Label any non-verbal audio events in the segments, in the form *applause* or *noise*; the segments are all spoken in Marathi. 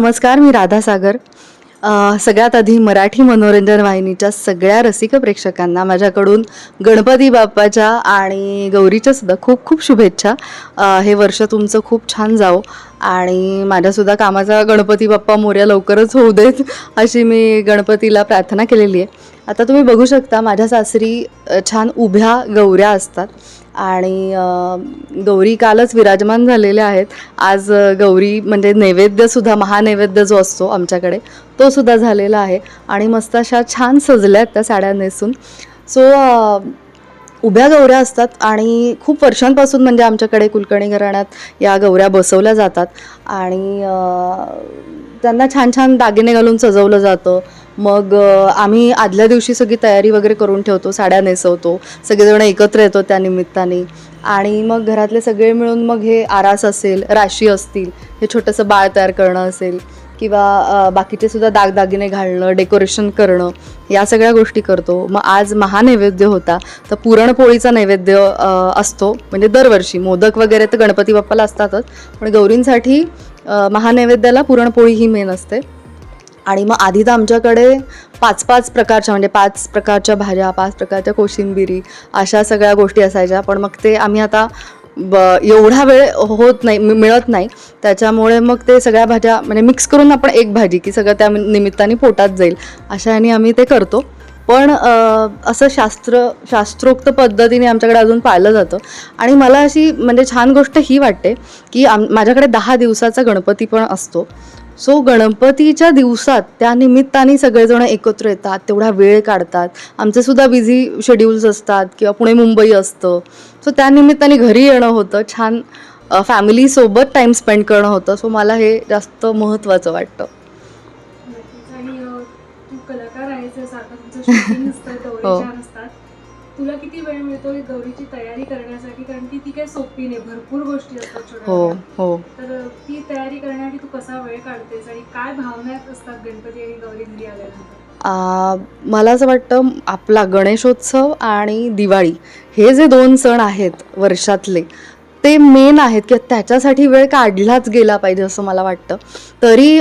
नमस्कार मी राधा सागर सगळ्यात आधी मराठी मनोरंजन वाहिनीच्या सगळ्या रसिक प्रेक्षकांना माझ्याकडून गणपती बाप्पाच्या आणि गौरीच्या सुद्धा खूप खूप शुभेच्छा. हे वर्ष तुमचं खूप छान जावो आणि माझ्यासुद्धा कामाचा गणपती बाप्पा मोर्या लवकरच होऊ देत अशी मी गणपतीला प्रार्थना केलेली आहे. आता तुम्ही बघू शकता माझ्या सासरी छान उभ्या गौऱ्या असतात. आणि गौरी कालच विराजमान झालेल्या आहेत. आज गौरी म्हणजे नैवेद्यसुद्धा महानैवेद्य जो असतो आमच्याकडे तोसुद्धा झालेला आहे. आणि मस्त अशा छान सजल्या आहेत त्या साड्या नेसून. सो उभ्या गौऱ्या असतात आणि खूप वर्षांपासून म्हणजे आमच्याकडे कुलकर्णी घराण्यात या गौऱ्या बसवल्या जातात. आणि त्यांना छान छान दागिने घालून सजवलं जातं. मग आम्ही आदल्या दिवशी सगळी तयारी वगैरे करून ठेवतो साड्या नेसवतो सगळेजण एकत्र येतो त्या निमित्ताने. आणि मग घरातले सगळे मिळून मग हे आरास असेल राशी असतील हे छोटंसं बाळ तयार करणं असेल किंवा बाकीचे सुद्धा दागदागिने घालणं डेकोरेशन करणं या सगळ्या गोष्टी करतो. मग आज महानैवेद्य होता तर पुरणपोळीचा नैवेद्य असतो. म्हणजे दरवर्षी मोदक वगैरे तर गणपती बाप्पाला असतातच पण गौरींसाठी महानैवेद्याला पुरणपोळी ही मेन असते. आणि मग आधी तर आमच्याकडे पाच पाच प्रकारच्या म्हणजे पाच प्रकारच्या भाज्या पाच प्रकारच्या कोशिंबिरी अशा सगळ्या गोष्टी असायच्या. पण मग ते आम्ही आता ब एवढा वेळ होत नाही मिळत नाही. त्याच्यामुळे मग ते सगळ्या भाज्या म्हणजे मिक्स करून आपण एक भाजी की सगळं त्या निमित्ताने पोटात जाईल. अशा ह्याने आम्ही ते करतो. पण असं शास्त्र शास्त्रोक्त पद्धतीने आमच्याकडे अजून पाळलं जातं. आणि मला अशी म्हणजे छान गोष्ट ही वाटते की आम माझ्याकडे दहा दिवसाचा गणपती पण असतो. सो गणपतीच्या दिवसात त्या निमित्ताने सगळेजण एकत्र येतात तेवढा वेळ काढतात. आमचे सुद्धा बिझी शेड्यूल्स असतात किंवा पुणे मुंबई असतं. सो त्या निमित्ताने घरी येणं होतं. छान फॅमिलीसोबत टाईम स्पेंड करणं होतं. सो मला हे जास्त महत्त्वाचं वाटतं. हे. तुला किती वेळ मिळतो ही गौरीची तयारी करण्यासाठी? कारण की ती काही सोपी नाही भरपूर गोष्टी असतात छोट्या हो. हो. तर ती तयारी करण्यासाठी तू कसा वेळ काढतेस आणि काय भावना असतात गणपती आणि गौरी घरी आल्यानंतर? आ, मला असं वाटतं आपला गणेशोत्सव आणि दिवाळी हे जे दोन सण आहेत वर्षातले ते मेन आहेत की त्याच्यासाठी वेळ काढलाच गेला पाहिजे असं मला वाटतं. तरी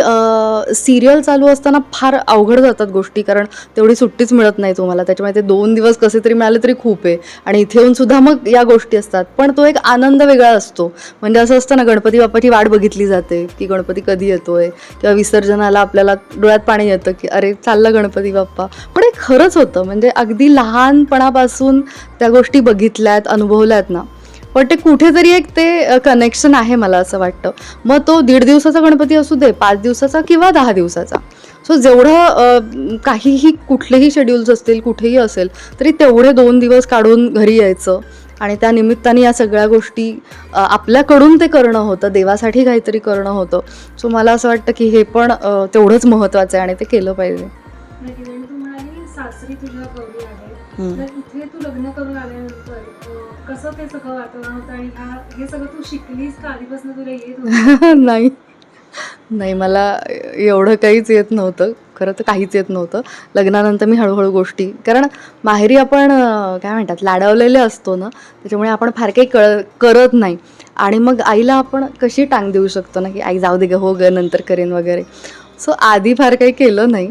सिरियल चालू असताना फार अवघड जातात गोष्टी कारण तेवढी सुट्टीच मिळत नाही तुम्हाला. त्याच्यामुळे ते दोन दिवस कसे तरी मिळाले तरी खूप आहे. आणि इथे येऊन सुद्धा मग या गोष्टी असतात. पण तो एक आनंद वेगळा असतो. म्हणजे असं असतं ना गणपती बाप्पाची वाट बघितली जाते की गणपती कधी येतोय? किंवा विसर्जनाला आपल्याला डोळ्यात पाणी येतं की अरे चाललं गणपती बाप्पा. पण हे खरंच होतं. म्हणजे अगदी लहानपणापासून त्या गोष्टी बघितल्यात अनुभवल्यात ना. पण ते कुठेतरी एक ते कनेक्शन आहे मला असं वाटतं. मग तो दीड दिवसाचा गणपती असू दे पाच दिवसाचा किंवा दहा दिवसाचा. सो जेवढं काहीही कुठलेही शेड्यूल्स असतील कुठेही असेल तरी तेवढे दोन दिवस काढून घरी यायचं. आणि त्या निमित्ताने या सगळ्या गोष्टी आपल्याकडून ते करणं होतं देवासाठी काहीतरी करणं होतं. सो मला असं वाटतं की हे पण तेवढंच महत्त्वाचं आहे आणि ते केलं पाहिजे. सासरी तुझ्या गौरी आहे. हम्म. तर इथे तू लग्न करून आल्यानंतर कसं ते सगळं वातावरण होतं आणि ह्या हे सगळं तू शिकलीस का? आधीपासून तुला येत होतं? *laughs* नाही. नाही मला एवढं काहीच येत नव्हतं. खरं तर काहीच येत नव्हतं. लग्नानंतर मी हळूहळू गोष्टी कारण माहेरी आपण काय म्हणतात लाडवलेले असतो ना त्याच्यामुळे आपण फार काही कळ करत नाही. आणि मग आईला आपण कशी टांग देऊ शकतो ना की आई जाऊ दे ग हो ग नंतर करेन वगैरे. सो आधी फार काही केलं नाही.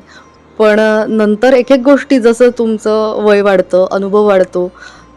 पण नंतर एक एक गोष्टी जसं तुमचं वय वाढतं अनुभव वाढतो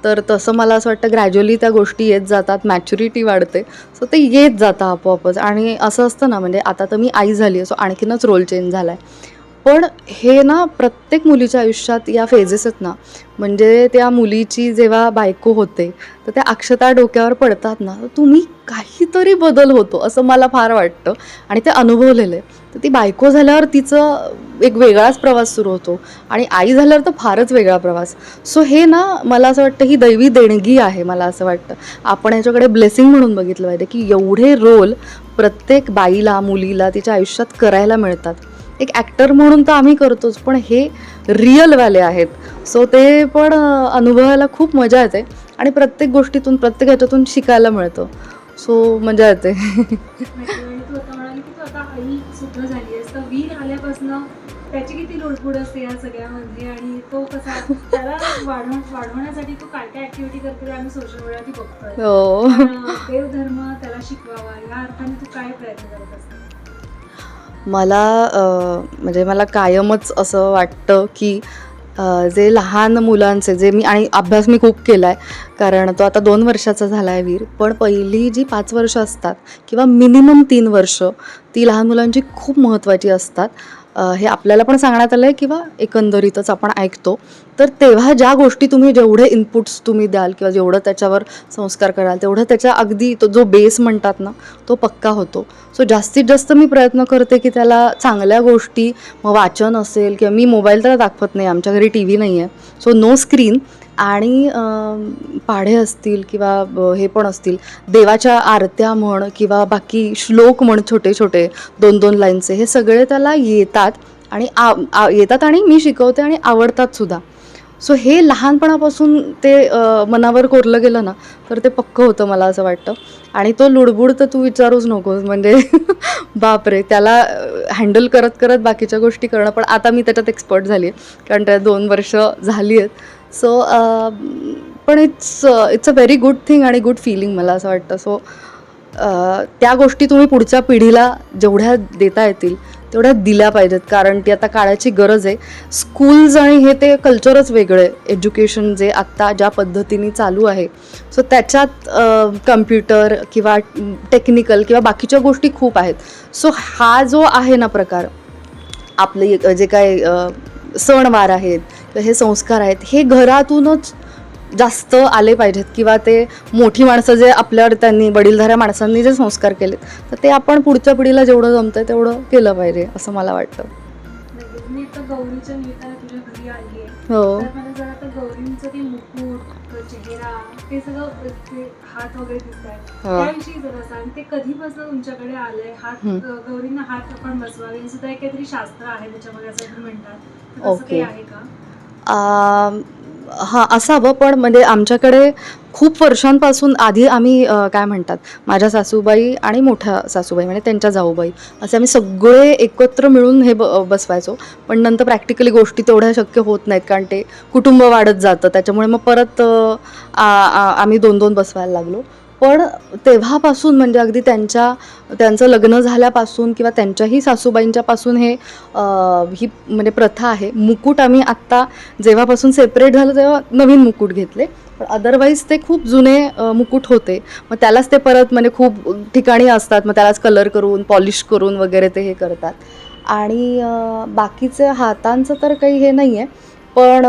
तर तसं मला असं वाटतं ग्रॅज्युअली त्या गोष्टी येत जातात मॅच्युरिटी वाढते. सो ते येत जातं आपोआपच. आणि असं असतं ना म्हणजे आता तर मी आई झाली आहे सो आणखीनच रोल चेंज झाला आहे पण हे ना प्रत्येक मुलीच्या आयुष्यात या फेजेस आहेत ना. म्हणजे त्या मुलीची जेव्हा बायको होते तर त्या अक्षता डोक्यावर पडतात ना. तर तुम्ही काहीतरी बदल होतो असं मला फार वाटतं. आणि ते अनुभवलेलं आहे. तर ती बायको झाल्यावर तिचं एक वेगळाच प्रवास सुरू होतो. आणि आई झाल्यावर तर फारच वेगळा प्रवास. सो हे ना मला असं वाटतं ही दैवी देणगी आहे मला असं वाटतं. आपण याच्याकडे ब्लेसिंग म्हणून बघितलं पाहिजे की एवढे रोल प्रत्येक बाईला मुलीला तिच्या आयुष्यात करायला मिळतात. एक ॲक्टर म्हणून तर आम्ही करतोच पण हे रिअलवाले आहेत. सो ते पण अनुभवायला खूप मजा येते आणि प्रत्येक गोष्टीतून प्रत्येक ह्याच्यातून शिकायला मिळतं. सो मजा येते. त्याची किती असते या सगळ्यामध्ये आणि तो कसा त्याला वाढव वाढवण्यासाठी तू काय काय ऍक्टिव्हिटी करते आम्ही सोशल मीडियावरती देवधर्म त्याला शिकवावा या अर्थाने तू काय प्रयत्न करत असते? मला म्हणजे मला कायमच असं वाटतं की जे लहान मुलांचे जे मी आणि अभ्यास मी खूप केला आहे कारण तो आता दोन वर्षाचा झाला आहे वीर पण पहिली जी पाच वर्ष असतात किंवा मिनिमम तीन वर्ष ती लहान मुलांची खूप महत्त्वाची असतात. हे आपल्याला पण सांगण्यात आलं आहे किंवा एकंदरीतच आपण ऐकतो. तर तेव्हा ज्या गोष्टी तुम्ही जेवढे इनपुट्स तुम्ही द्याल किंवा जेवढं त्याच्यावर संस्कार कराल तेवढं त्याच्या अगदी तो जो बेस म्हणतात ना तो पक्का होतो. सो जास्तीत जास्त मी प्रयत्न करते की त्याला चांगल्या गोष्टी मग वाचन असेल किंवा मी मोबाईल तर दाखवत नाही आमच्या घरी टी व्ही नाही आहे सो नो स्क्रीन आणि पाढे असतील किंवा हे पण असतील देवाच्या आरत्या म्हण किंवा बाकी श्लोक म्हण छोटे छोटे दोन दोन लाईनचे हे सगळे त्याला येतात आणि आ येतात आणि मी शिकवते आणि आवडतात सुद्धा. सो हे लहानपणापासून ते मनावर कोरलं गेलं ना तर ते पक्कं होतं मला असं वाटतं. आणि तो लुडबुड तर तू विचारूच नकोस म्हणजे *laughs* बापरे त्याला हँडल करत करत बाकीच्या गोष्टी करणं पण आता मी त्याच्यात एक्सपर्ट झाली आहे कारण त्या दोन वर्ष झाली आहेत. सो um, पण it's it's a very good thing आणि गुड फिलिंग मला असं वाटतं. सो uh, त्या गोष्टी तुम्ही पुढच्या पिढीला जेवढ्या देता येतील तेवढ्या दिल्या पाहिजेत. कारण ती आता काळाची गरज आहे. स्कूल्स आणि हे ते कल्चरच वेगळं. आहे एज्युकेशन जे आत्ता ज्या पद्धतीने चालू आहे. सो त्याच्यात uh, कम्प्युटर किंवा टेक्निकल किंवा बाकीच्या गोष्टी खूप आहेत. सो हा जो आहे ना प्रकार आपले जे काय uh, सणवार आहेत हे संस्कार आहेत. हे घरातूनच जास्त आले पाहिजेत किंवा ते मोठी माणसं जे आपल्यावर त्यांनी वडीलधाऱ्या माणसांनी जे संस्कार केलेत तर ते आपण पुढच्या पिढीला जेवढं जमतं तेवढं केलं पाहिजे असं मला वाटतं. मी गौरीच्या निमित्ताने तुझ्या घरी आले. हो तर मला जरा आता गौरींचं ते मुकुट तो चेहरा ते सगळं ते हात वगैरे दिसत आहेत हो. त्याविषयी जरा सांग ते कधीपासून तुमच्याकडे आलंय हात हं. अ, गौरींना हात आपण बसवावे हे सुद्धा एक काहीतरी शास्त्र आहे त्याच्यामध्ये असं तुम्ही म्हणतात तर ओके. आहे का हां असावं पण म्हणजे आमच्याकडे खूप वर्षांपासून आधी आम्ही काय म्हणतात माझ्या सासूबाई आणि मोठ्या सासूबाई म्हणजे त्यांच्या जाऊबाई असे आम्ही सगळे एकत्र मिळून हे ब बसवायचो. पण नंतर प्रॅक्टिकली गोष्टी तेवढ्या शक्य होत नाहीत कारण ते कुटुंब वाढत जातं. त्याच्यामुळे मग परत आम्ही दोन दोन बसवायला लागलो. पण तेव्हापासून म्हणजे अगदी त्यांच्या त्यांचं लग्न झाल्यापासून किंवा त्यांच्याही सासूबाईंच्यापासून हे ही म्हणजे प्रथा आहे. मुकुट आम्ही आत्ता जेव्हापासून सेपरेट झालं तेव्हा नवीन मुकुट घेतले. पण अदरवाईज ते खूप जुने मुकुट होते. मग त्यालाच ते परत म्हणजे खूप ठिकाणी असतात. मग त्यालाच कलर करून पॉलिश करून वगैरे ते हे करतात. आणि बाकीचे हातांचं तर काही हे नाही आहे पण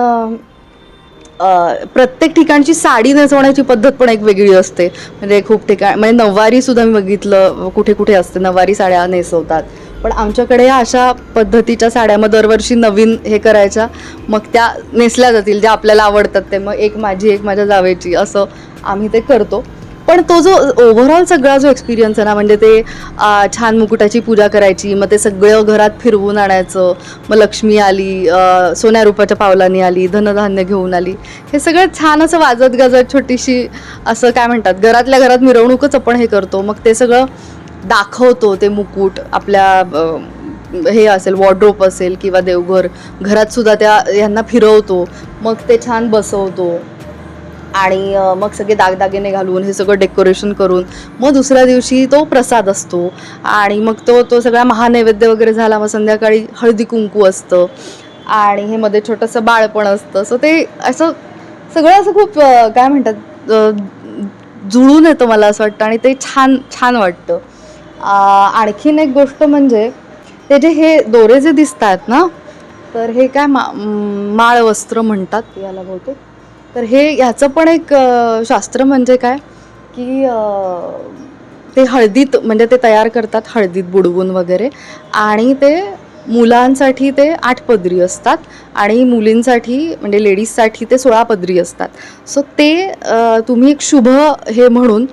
प्रत्येक ठिकाणची साडी नेसवण्याची पद्धत पण एक वेगळी असते. म्हणजे खूप ठिकाण म्हणजे नववारी सुद्धा मी बघितलं कुठे कुठे असते नऊवारी साड्या नेसवतात. पण आमच्याकडे या अशा पद्धतीच्या साड्या मग दरवर्षी नवीन हे करायच्या मग त्या नेसल्या जातील ज्या आपल्याला आवडतात ते मग एक माझी एक माझ्या जावेची असं आम्ही ते करतो. पण तो जो ओव्हरऑल सगळा जो एक्सपिरियन्स आहे ना म्हणजे ते छान मुकुटाची पूजा करायची मग ते सगळं घरात फिरवून आणायचं मग लक्ष्मी आली सोन्या रुपाच्या पावलांनी आली धनधान्य घेऊन आली हे सगळं छान असं वाजत गाजत छोटीशी असं काय म्हणतात घरातल्या घरात मिरवणूकच आपण हे करतो मग ते सगळं दाखवतो ते मुकुट आपल्या हे असेल वॉर्ड्रोप असेल किंवा देवघर घरात सुद्धा त्या यांना फिरवतो मग ते छान बसवतो. आणि मग सगळे दागदागिने घालून हे सगळं डेकोरेशन करून मग दुसऱ्या दिवशी तो प्रसाद असतो. आणि मग तो तो सगळा महानैवेद्य वगैरे झाला मग संध्याकाळी हळदी कुंकू असतं. आणि हे मध्ये छोटंसं बाळपण असतं. सो ते असं सगळं असं खूप काय म्हणतात जुळून येतं मला असं वाटतं आणि ते छान छान वाटतं. आणखीन एक गोष्ट म्हणजे ते जे हे दोरे जे दिसतात ना तर हे काय मा माळ वस्त्र म्हणतात याला बहुतेक? तर हे ह्याचं पण एक शास्त्र म्हणजे काय? की ते हळदीत म्हणजे ते तयार करतात हळदीत बुडवून वगैरे. आणि ते मुलांसाठी ते आठ पदरी असतात आणि मुलींसाठी म्हणजे लेडीजसाठी ते सोळा पदरी असतात. सो ते तुम्ही एक शुभ हे म्हणून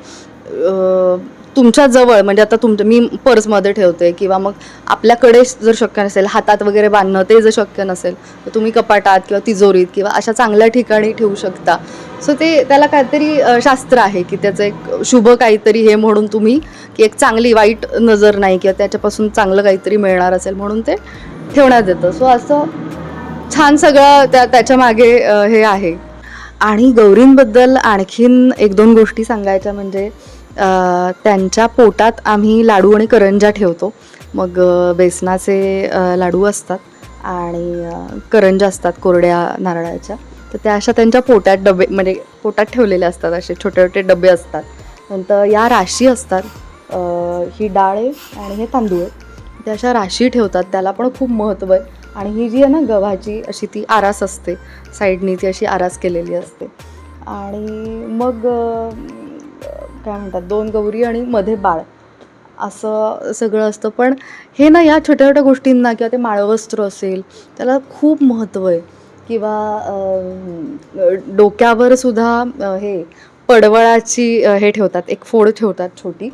तुमच्या जवळ म्हणजे आता तुमचं मी पर्समध्ये ठेवते किंवा मग आपल्याकडे जर शक्य नसेल हातात वगैरे बांधणं ते जर शक्य नसेल तर तुम्ही कपाटात किंवा तिजोरीत किंवा अशा चांगल्या ठिकाणी ठेवू शकता. सो ते त्याला काहीतरी शास्त्र आहे की त्याचं एक शुभ काहीतरी हे म्हणून तुम्ही की एक चांगली वाईट नजर नाही किंवा त्याच्यापासून चांगलं काहीतरी मिळणार असेल म्हणून ते ठेवण्यात येतं. सो असं छान सगळं त्या त्याच्यामागे हे आहे. आणि गौरींबद्दल आणखीन एक दोन गोष्टी सांगायच्या म्हणजे त्यांच्या पोटात आम्ही लाडू आणि करंजा ठेवतो. मग बेसनाचे लाडू असतात आणि करंजा असतात कोरड्या नारळाच्या. तर त्या अशा त्यांच्या पोटात डबे म्हणजे पोटात ठेवलेले असतात. असे छोटे छोटे डबे असतात. नंतर या राशी असतात. ही डाळ आहे आणि हे तांदूळ आहे. त्या अशा राशी ठेवतात. त्याला पण खूप महत्त्व आहे. आणि ही जी आहे ना गव्हाची अशी ती आरास असते. साईडनी ती अशी आरास केलेली असते. आणि मग काय म्हणतात दोन गौरी आणि मध्ये बाळ. असं सगळं असतं. पण हे ना या छोट्या छोट्या गोष्टींना किंवा ते माळवस्त्र असेल त्याला खूप महत्त्व आहे. किंवा डोक्यावर सुद्धा हे पडवळाची हे ठेवतात एक फोड ठेवतात छोटी.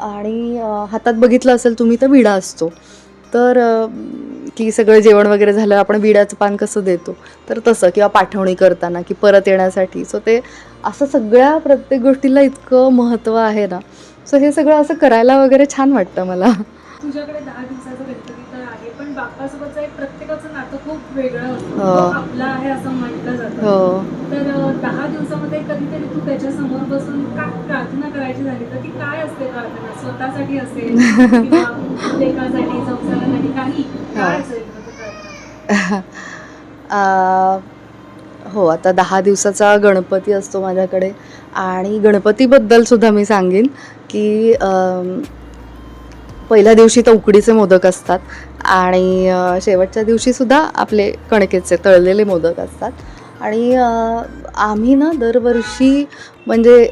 आणि हातात बघितलं असेल तुम्ही तर विडा असतो. तर की सगळं जेवण वगैरे झालं आपण विड्याचं पान कसं देतो? तर तसं किंवा पाठवणी करताना की परत येण्यासाठी. सो ते असं सगळ्या प्रत्येक गोष्टीला इतकं महत्त्व आहे ना. सो हे सगळं असं करायला वगैरे छान वाटतं मला. तुझ्याकडे दहा दिवसाचं बाप्पासोबतचं एक प्रत्येकाचं नातं खूप वेगळं असतं. हो. आपला आहे असं म्हटलं जातं. हो. तर दहा दिवसामध्ये कधीतरी तू त्याच्यासमोर बसून काय प्रार्थना करायची झाली तर ती काय असते प्रार्थना? स्वतःसाठी असेल संसारासाठी काही? काय असेल आ, *laughs* हो आता दहा दिवसाचा गणपती असतो माझ्याकडे. आणि गणपतीबद्दल सुद्धा मी सांगेन की पहिल्या दिवशी तर उकडीचे मोदक असतात. आणि शेवटच्या दिवशीसुद्धा आपले कणकेचे तळलेले मोदक असतात. आणि आम्ही ना दरवर्षी म्हणजे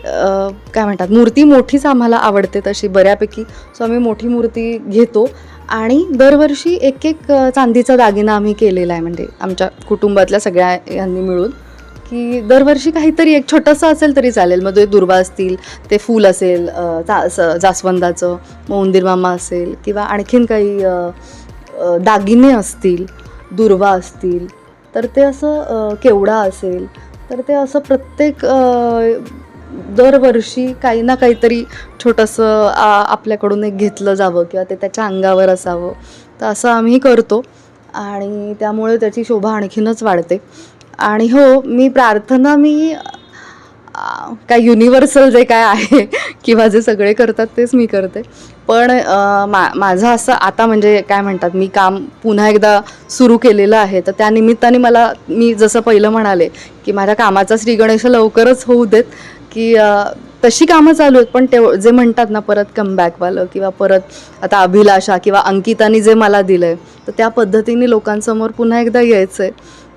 काय म्हणतात मूर्ती मोठीच आम्हाला आवडते तशी बऱ्यापैकी. सो आम्ही मोठी मूर्ती घेतो. आणि दरवर्षी एक एक चांदीचा दागिना आम्ही केलेला आहे. म्हणजे आमच्या कुटुंबातल्या सगळ्या यांनी मिळून. की दरवर्षी काहीतरी एक छोटंसं असेल तरी चालेल. मग ते दुर्वा असतील ते फूल असेल जा स- जास्वंदाचं मग उंदीरमामा असेल किंवा आणखीन काही दागिने असतील दुर्वा असतील तर ते असं केवडा असेल तर ते असं प्रत्येक दरवर्षी काही ना काहीतरी छोटंसं आपल्याकडून एक घेतलं जावं किंवा ते त्याच्या अंगावर असावं. तर असं आम्ही करतो आणि त्यामुळे त्याची शोभा आणखीनच वाढते. आणि हो मी प्रार्थना मी काय युनिव्हर्सल जे काय आहे *laughs* किंवा जे सगळे करतात तेच मी करते. पण मा माझं असं आता म्हणजे काय म्हणतात मी काम पुन्हा एकदा सुरू केलेलं आहे. तर त्या निमित्ताने मला मी जसं पहिलं म्हणाले की माझ्या कामाचा श्रीगणेश लवकरच होऊ देत की तशी कामं चालू आहेत. पण तेव जे म्हणतात ना परत कमबॅकवालं किंवा परत आता अभिलाषा किंवा अंकितानी जे मला दिलं आहे तर त्या पद्धतीने लोकांसमोर पुन्हा एकदा यायचं आहे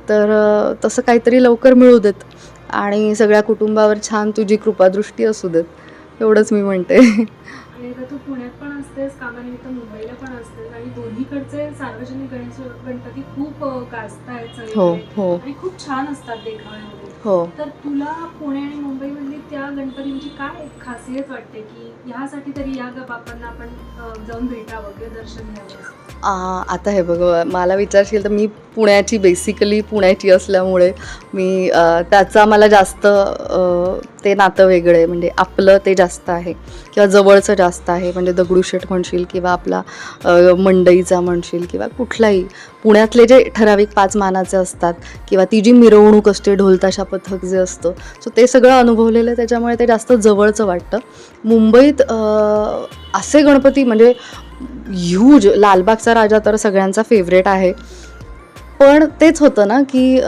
तर तसं काहीतरी लवकर मिळू देत. आणि सगळ्या कुटुंबावर छान तुझी कृपादृष्टी असू देत. एवढंच मी म्हणते. तू पुण्यात पण असतेस कामानिमित्त मुंबईला पण असतेस आणि दोन्हीकडचे सार्वजनिक गणेश गणपती खूप गाजतायत हो हो. आणि खूप छान असतात देखाव्यामध्ये. हो. तर तुला पुणे आणि मुंबईमधली त्या गणपतींची काय खासियत वाटते की ह्यासाठी तरी या बापांना आपण जाऊन भेटावं किंवा दर्शन घ्यावं? आता हे बघ मला विचारशील तर मी पुण्याची बेसिकली पुण्याची असल्यामुळे मी त्याचा मला जास्त ते नातं वेगळं आहे. म्हणजे आपलं ते जास्त आहे किंवा जवळचं जास्त आहे. म्हणजे दगडूशेठ म्हणशील किंवा आपला मंडईचा म्हणशील किंवा कुठलाही. पुण्यातले जे ठराविक पाच मानाचे असतात किंवा ती जी मिरवणूक असते ढोलताशा पथक जे असतं सो ते सगळं अनुभवलेलं त्याच्यामुळे त्याच्यामुळे ते जास्त जवळचं वाटतं. मुंबईत असे गणपती म्हणजे ह्यूज लालबागचा राजा तर सगळ्यांचा फेवरेट आहे. पण तेच होतं ना की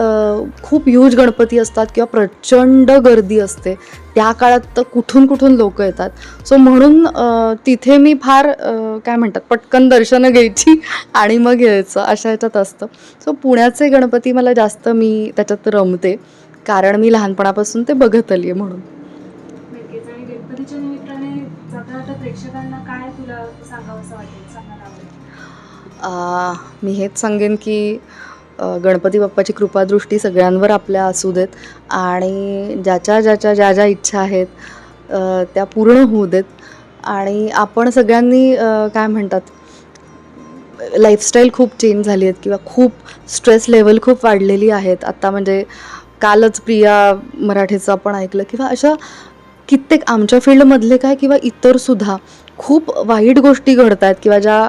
खूप ह्यूज गणपती असतात किंवा प्रचंड गर्दी असते. त्या काळात तर कुठून कुठून लोक येतात. सो म्हणून तिथे मी फार काय म्हणतात पटकन दर्शनं घ्यायची आणि मग यायचं अशा ह्याच्यात असतं. सो पुण्याचे गणपती मला जास्त मी त्याच्यात रमते. कारण मी लहानपणापासून ते बघत आली आहे म्हणून. मी हेच सांगेन की गणपती बाप्पाची कृपादृष्टी सगळ्यांवर आपल्या असू देत आणि ज्याच्या ज्याच्या ज्या ज्या इच्छा आहेत त्या पूर्ण होऊ देत. आणि आपण सगळ्यांनी काय म्हणतात लाईफस्टाईल खूप चेंज झाली आहेत किंवा खूप स्ट्रेस लेवल खूप वाढलेली आहेत. आत्ता म्हणजे कालच प्रिया मराठीचं आपण ऐकलं किंवा अशा कित्येक आमच्या फील्डमधले काय किंवा इतरसुद्धा खूप वाईट गोष्टी घडत आहेत किंवा ज्या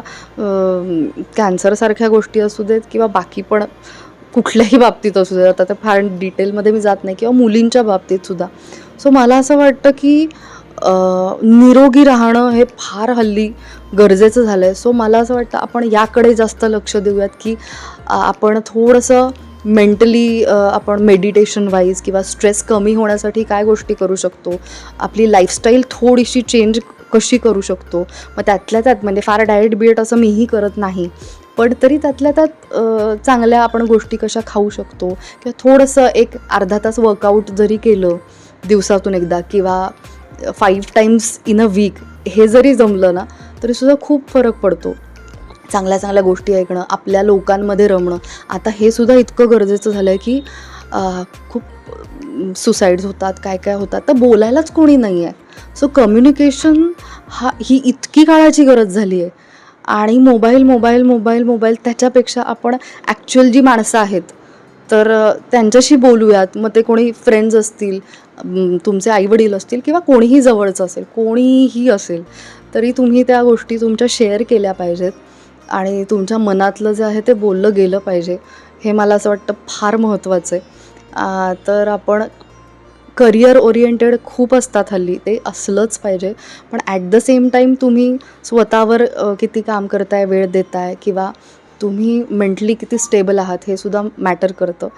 कॅन्सरसारख्या गोष्टी असू देत किंवा बाकी पण कुठल्याही बाबतीत असू देत. आता तर फार डिटेलमध्ये मी जात नाही किंवा मुलींच्या बाबतीत सुद्धा. सो मला असं वाटतं की निरोगी राहणं हे फार हल्ली गरजेचं झालं आहे सो मला असं वाटतं आपण याकडे जास्त लक्ष देऊयात की आपण थोडंसं मेंटली आपण मेडिटेशन वाईज किंवा स्ट्रेस कमी होण्यासाठी काय गोष्टी करू शकतो. आपली लाईफस्टाईल थोडीशी चेंज कशी करू शकतो? मग त्यातल्या त्यात म्हणजे फार डायट बिएट असं मीही करत नाही. पण तरी त्यातल्या त्यात चांगल्या आपण गोष्टी कशा खाऊ शकतो? किंवा थोडंसं एक अर्धा तास वर्कआउट जरी केलं दिवसातून एकदा किंवा five times in a week हे जरी जमलं ना तरीसुद्धा खूप फरक पडतो. चांगल्या चांगल्या गोष्टी ऐकणं आपल्या लोकांमध्ये रमणं आता हे सुद्धा इतकं गरजेचं झालं आहे की खूप सुसाईड्स होतात काय काय होतात तर बोलायलाच कोणी नाही आहे सो कम्युनिकेशन हा ही इतकी काळाची गरज झाली आहे आणि मोबाईल मोबाईल मोबाईल मोबाईल त्याच्यापेक्षा आपण ॲक्च्युअल जी माणसं आहेत तर त्यांच्याशी बोलूयात. मग ते कोणी फ्रेंड्स असतील तुमचे आईवडील असतील किंवा कोणीही जवळचं असेल कोणीही असेल तरी तुम्ही त्या गोष्टी तुमच्या शेअर केल्या पाहिजेत. आणि तुमच्या मनातलं जे आहे ते बोललं गेलं पाहिजे. हे मला असं वाटतं फार महत्त्वाचं आहे. तर आपण करिअर ओरिएंटेड खूप असतात हल्ली. ते असलंच पाहिजे. पण ॲट द सेम टाईम तुम्ही स्वतःवर किती काम करताय वेळ देताय किंवा तुम्ही मेंटली किती स्टेबल आहात हे सुद्धा मॅटर करतं.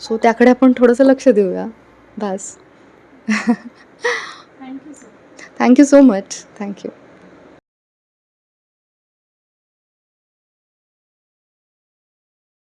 सो त्याकडे आपण थोडंसं लक्ष देऊया. बस. Thank you so much thank you